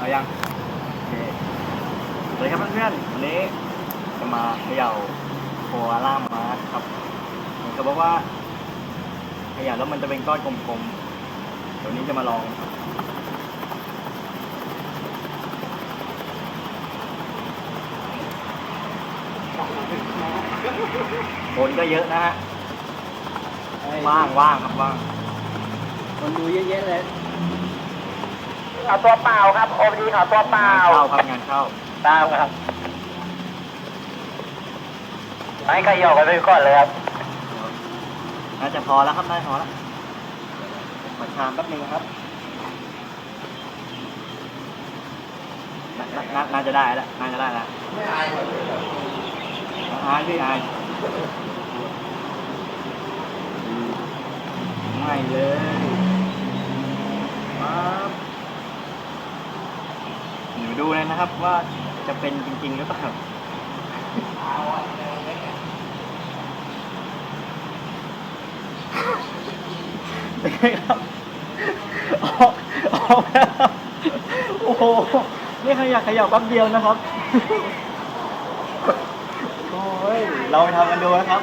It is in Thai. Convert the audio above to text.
เอายังโอเคสวัสดีครับเพื่อนๆวันนี้จะมาเขย่าโคอาล่ามาร์ครับเหมือนกับว่าเขย่าแล้วมันจะเป็นก้อนกลมๆเดี๋ยวนี้จะมาลองครับคนก็เยอะนะฮะว่างว่างครับว่างคนดูเยอะแยะเลย เอาตัวเปล่าครับ โอพีขอตัวเปล่างานเข้าครับงานเข้าตามครับให้ใครหยอกกันไปก่อนเลยครับน่าจะพอแล้วครับน่าจะพอแล้วมาชามแป๊บนึงนะครับนานานาน่าจะได้แล้วน่าจะได้แล้วไม่อายคนเลยเหรออายพี่อายไม่เลยปั๊บ ดูเลยนะครับว่าจะเป็นจริงๆหรือเปล่าเอเออเล็กอะเป็นไงครับออกออกแล้วโอ้โหนี่ขยับขยับแป๊บเดียวนะครับ โอ้ย เราไปทำกันดูนะครับ